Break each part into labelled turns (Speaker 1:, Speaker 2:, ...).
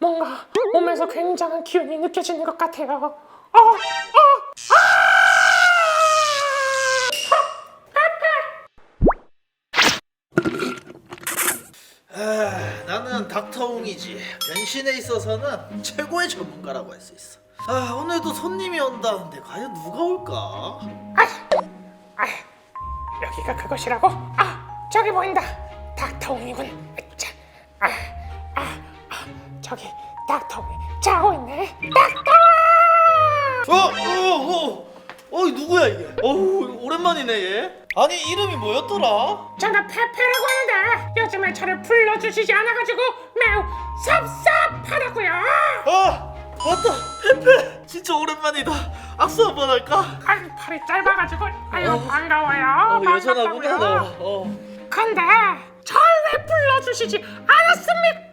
Speaker 1: 뭔가 몸에서 굉장한 기운이 느껴지는 것 같아요. 어, 어,
Speaker 2: 아, 나는 닥터웅이지. 변신에 있어서는 최고의 전문가라고 할 수 있어. 아, 오늘도 손님이 온다는데 과연 누가 올까?
Speaker 1: 아, 여기가 그것이라고? 아, 저기 보인다. 닥터웅이군. 저기 닥터웅이 자고 있네. 닥터!
Speaker 2: 어, 어, 어, 어, 누구야 이게? 어우, 오랜만이네 얘. 아니 이름이 뭐였더라?
Speaker 1: 저는 페페라고 하는데 요즘에 저를 불러주시지 않아가지고 매우 섭섭하다고요.
Speaker 2: 아, 맞다, 페페. 진짜 오랜만이다. 악수 한번 할까?
Speaker 1: 아유 팔이 짧아가지고 아유
Speaker 2: 어.
Speaker 1: 반가워요.
Speaker 2: 어, 여전하구나 너.
Speaker 1: 반갑다고요.
Speaker 2: 어,
Speaker 1: 근데 절 왜 불러주시지 않았습니까?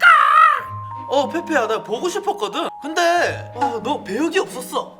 Speaker 2: 어, 페페야, 나 보고 싶었거든. 근데 어, 너 배역이 없었어.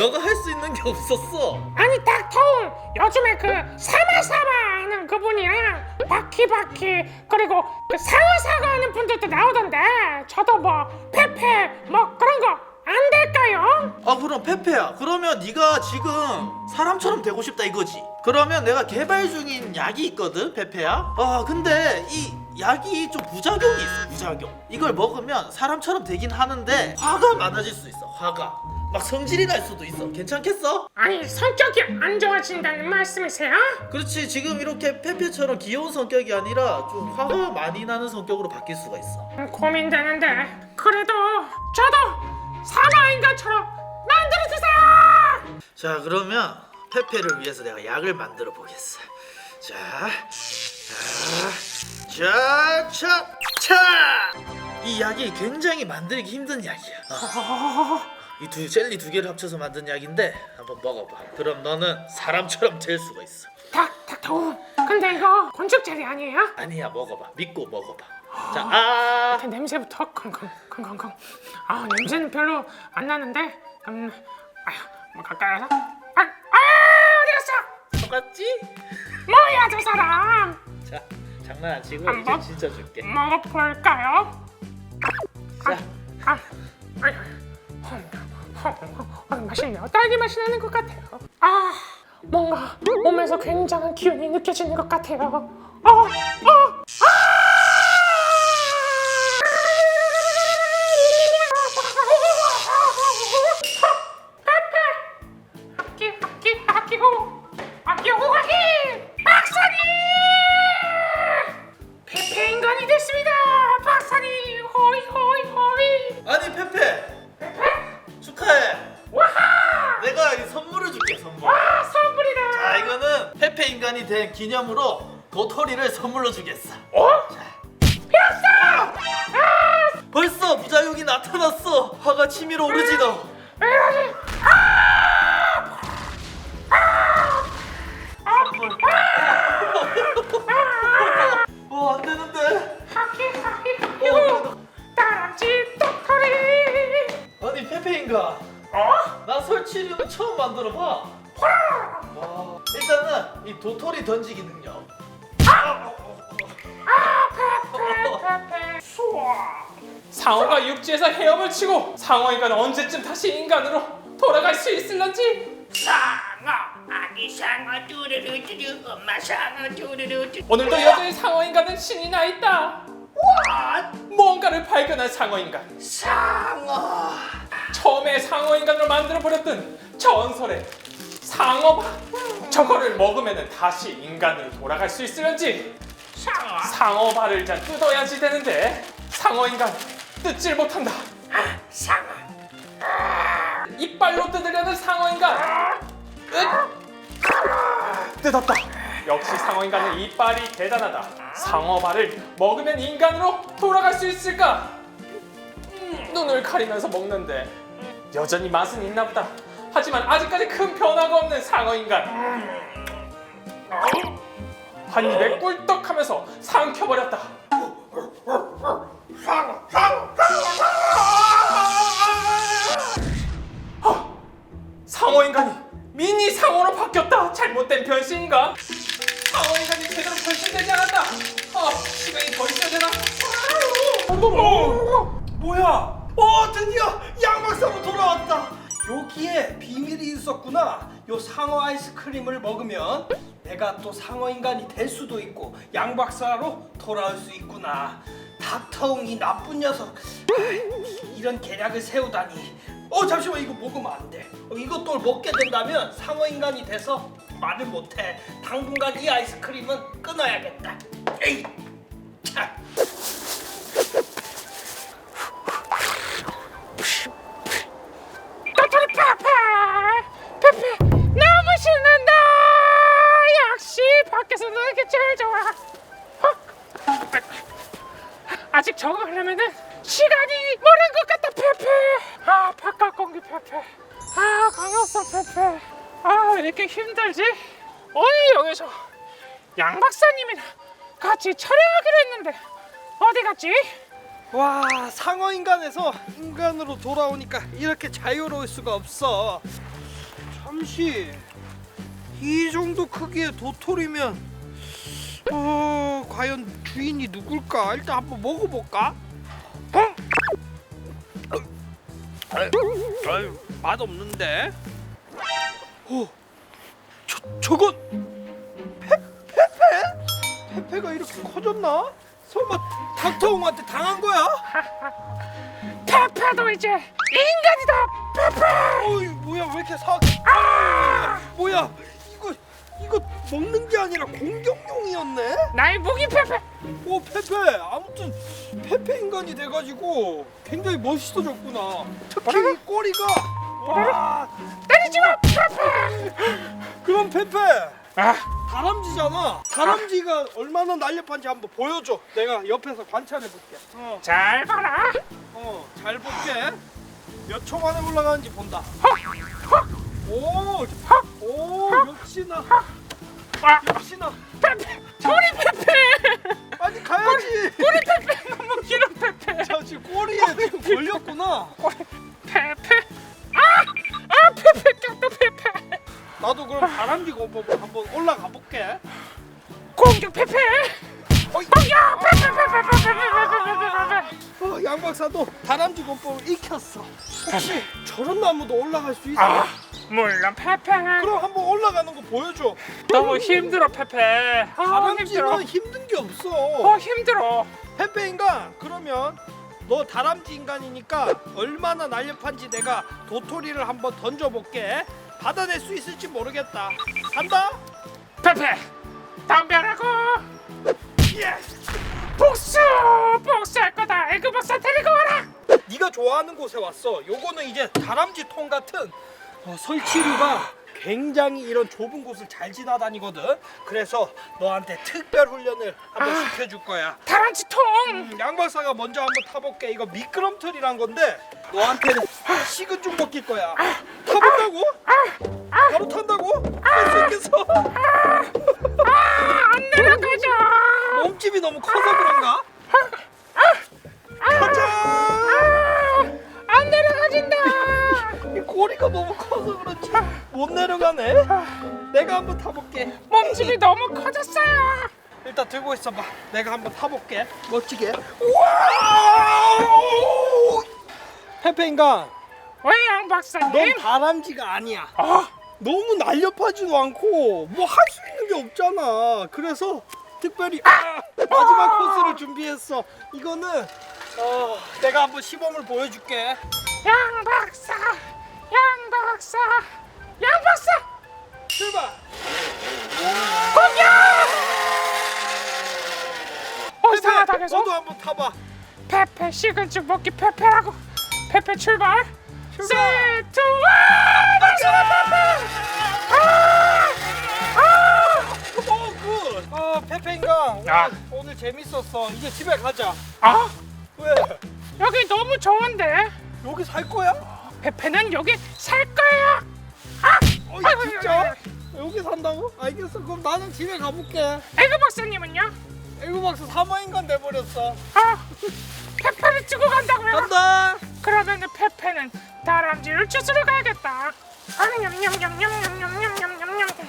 Speaker 2: 너가 할 수 있는 게 없었어.
Speaker 1: 아니 닥터웅 요즘에 그 사마사마 하는 그분이랑 바키바키 그리고 그 사와사가 하는 분들도 나오던데 저도 뭐 페페 뭐 그런 거 안 될까요?
Speaker 2: 아 그럼 페페야 그러면 네가 지금 사람처럼 되고 싶다 이거지 그러면 내가 개발 중인 약이 있거든 페페야 아 근데 이 약이 좀 부작용이 있어 부작용 이걸 먹으면 사람처럼 되긴 하는데 화가 많아질 수 있어 화가 막 성질이 날 수도 있어 괜찮겠어?
Speaker 1: 아니 성격이 안 좋아진다는 말씀이세요?
Speaker 2: 그렇지 지금 이렇게 페페처럼 귀여운 성격이 아니라 좀 화가 많이 나는 성격으로 바뀔 수가 있어
Speaker 1: 음, 고민되는데 그래도 저도 사마인간처럼 만들어주세요!
Speaker 2: 자 그러면 페페를 위해서 내가 약을 만들어 보겠어 자, 자, 자, 자, 자. 이 약이 굉장히 만들기 힘든 약이야.
Speaker 1: 어,
Speaker 2: 이두 젤리 두 개를 합쳐서 만든 약인데 한번 먹어봐. 그럼 너는 사람처럼 될 수가 있어.
Speaker 1: 닥, 닥터웅 근데 이거 건축젤리 아니에요?
Speaker 2: 아니야, 먹어봐. 믿고 먹어봐. 자, 아,
Speaker 1: 그 냄새부터 컹컹 컹컹컹 아 냄새는 별로 안 나는데 음 아휴 뭐 가까이 와서 아, 아 어디 갔어
Speaker 2: 똑같지?
Speaker 1: 뭐야 저 사람
Speaker 2: 자, 장난 안 치고
Speaker 1: 한번?
Speaker 2: 이제 진짜 줄게.
Speaker 1: 먹어볼까요
Speaker 2: 자,
Speaker 1: 아 어, 맛있네요 딸기 맛이 나는 것 같아요 아 뭔가 몸에서 굉장한 기운이 느껴지는 것 같아요 어, 어, 아끼 아끼 아끼고 아 인간이
Speaker 2: 된 기념으로 도토리를 선물로 주겠어.
Speaker 1: 어?
Speaker 2: 자. 벌써 부작용이 나타났어. 화가 치밀어 오르지 너.
Speaker 1: 왜 이러지
Speaker 2: 어, 안 되는데.
Speaker 1: 아끼 아끼 아끼고 다람쥐 도토리
Speaker 2: 아니 페페 인간.
Speaker 1: 어?
Speaker 2: 나 설치류는 처음 만들어 봐. 와. 이 도토리 던지기 능력.
Speaker 1: 페페 수아
Speaker 3: 상어가 육지에서 헤엄을 치고 상어인간은 언제쯤 다시 인간으로 돌아갈 수 있을런지?
Speaker 4: 상어 아기 상어 뚜루루뚜루 엄마 상어 뚜루루뚜루.
Speaker 3: 오늘도 여전히 상어인간은 신이 나 있다. 뭔가를 발견한 상어인간.
Speaker 4: 상어.
Speaker 3: 처음에 상어인간으로 만들어 버렸던 전설의 상어밥 저거를 먹으면 다시 인간으로 돌아갈 수 있을런지
Speaker 4: 상어
Speaker 3: 상어 발을 자 뜯어야지 되는데 상어 인간 뜯질 못한다.
Speaker 4: 상어
Speaker 3: 이빨로 뜯으려는 상어 인간. 으! 뜯었다. 역시 상어 인간은 이빨이 대단하다. 상어 발을 먹으면 인간으로 돌아갈 수 있을까? 음, 눈을 가리면서 먹는데 여전히 맛은 있나 보다 하지만 아직까지 큰 변화가 없는 상어인간 한 입에 꿀떡하면서 삼켜버렸다 상어인간이 미니 상어로 바뀌었다. 잘못된 변신인가? 상어인간이 제대로 변신되지 않았다. 아, 시간이 더 있어야 되나? 어,
Speaker 2: 뭐야?
Speaker 5: 오 드디어 돌아왔다 여기에 비밀이 있었구나. 요 상어 아이스크림을 먹으면 내가 또 상어 인간이 될 수도 있고 양박사로 돌아올 수 있구나. 닥터웅 이 나쁜 녀석. 이런 계략을 세우다니. 어 잠시만 이거 먹으면 안 돼. 어, 이것도 먹게 된다면 상어 인간이 돼서 말을 못해. 당분간 이 아이스크림은 끊어야겠다. 에이
Speaker 1: 밖에서 노는 게 제일 좋아? 헉. 아직 적응하려면은 시간이 모른 것 같다 페페. 아 바깥 공기 페페. 아 강화성 페페. 아왜 이렇게 힘들지? 오늘 여기서 양 박사님이랑 같이 촬영하기로 했는데 어디 갔지?
Speaker 5: 와 상어 인간에서 인간으로 돌아오니까 이렇게 자유로울 수가 없어. 잠시 이 정도 크기의 도토리면 어 과연 주인이 누굴까 일단 한번 먹어볼까 어? 아유, 아유 맛 없는데 어 저, 저건 페, 페페? 페페가 이렇게 커졌나? 설마 닥터홍한테 당한 거야?
Speaker 1: 페페도 이제 인간이다 페페
Speaker 5: 어이 뭐야 왜 이렇게 사? 아! 뭐야 먹는 게 아니라 공격용이었네?
Speaker 1: 나의 무기 페페
Speaker 5: 오 페페 아무튼 페페 인간이 돼가지고 굉장히 멋있어졌구나. 특히 이 꼬리가. 와.
Speaker 1: 때리지 마 페페
Speaker 5: 그럼 페페
Speaker 1: 아.
Speaker 5: 다람쥐잖아. 다람쥐가 얼마나 날렵한지 한번 보여줘. 내가 옆에서 관찰해 볼게. 어,
Speaker 1: 잘 봐라.
Speaker 5: 어, 잘 볼게. 몇 초 만에 올라가는지 본다. 오, 오, 역시나,
Speaker 1: 아,
Speaker 5: 신나.
Speaker 1: 페페. 저리 페페.
Speaker 5: 아니 가야지. 꼬리
Speaker 1: 페페.
Speaker 5: 혹시 저런 나무도 올라갈 수 있어?
Speaker 1: 아 물론 페페
Speaker 5: 그럼 한번 올라가는 거 보여줘.
Speaker 1: 너무 힘들어 페페 아 힘들어.
Speaker 5: 다람쥐는 힘든 게 없어.
Speaker 1: 어 힘들어.
Speaker 5: 페페 인간 그러면 너 다람쥐 인간이니까 얼마나 날렵한지 내가 도토리를 한번 던져볼게. 받아낼 수 있을지 모르겠다. 간다.
Speaker 1: 페페 덤벼라고.
Speaker 5: 예스
Speaker 1: 복수! 복수할 거다. 에그 박사 데리고 와라
Speaker 5: 네가 좋아하는 곳에 왔어 요거는 이제 다람쥐 통 같은 어, 설치류가 굉장히 이런 좁은 곳을 잘 지나다니거든 그래서 너한테 특별 훈련을 한번
Speaker 1: 아.
Speaker 5: 시켜줄 거야
Speaker 1: 다람쥐 통
Speaker 5: 음, 양 박사가 먼저 한번 타볼게. 이거 미끄럼틀이란 건데 너한테는 식은 죽 먹힐 거야. 타본다고? 바로 탄다고? 할 수 있겠어?
Speaker 1: 안 내려가죠
Speaker 5: 몸집이 너무 커서 그런가? 네. 내가 한번 타볼게.
Speaker 1: 몸집이 너무 커졌어요
Speaker 5: 일단 들고 있어봐. 내가 한번 타볼게. 멋지게. 우와! 페페 인간,
Speaker 1: 왜 양
Speaker 5: 넌
Speaker 1: 박사님
Speaker 5: 다람쥐가 아니야.
Speaker 1: 어
Speaker 5: 너무 날렵하지도 않고 뭐 할 수 있는 게 없잖아. 그래서 특별히 아! 마지막 코스를 준비했어. 이거는 어, 내가 한번 시범을 보여줄게.
Speaker 1: 양 박사 양 박사 양 박사
Speaker 5: 출발.
Speaker 1: 공격 어 이상하다
Speaker 5: 페페,
Speaker 1: 계속
Speaker 5: 너도 한번 타봐.
Speaker 1: 페페 식은 죽 먹기 페페라고 페페 출발
Speaker 5: 출발.
Speaker 1: 세트 원 박수다 페페
Speaker 5: 오 굿. 어 페페 인간 오늘,
Speaker 1: 아.
Speaker 5: 오늘 재밌었어. 이제 집에 가자.
Speaker 1: 아
Speaker 5: 왜?
Speaker 1: 여기 너무 좋은데
Speaker 5: 여기 살 거야?
Speaker 1: 페페는 여기 살 거예요
Speaker 5: 아어
Speaker 1: 아이고,
Speaker 5: 진짜? 여기 산다고? 알겠어. 그럼 나는 집에 가볼게.
Speaker 1: 에그 박사님은요
Speaker 5: 에그 박사 사마 인간 돼버렸어.
Speaker 1: 아 페페를 주고 간다고요
Speaker 5: 간다.
Speaker 1: 그러면은 페페는 다람쥐를 주스러 가야겠다. 아, 냠냠냠냠냠냠냠냠냠냠.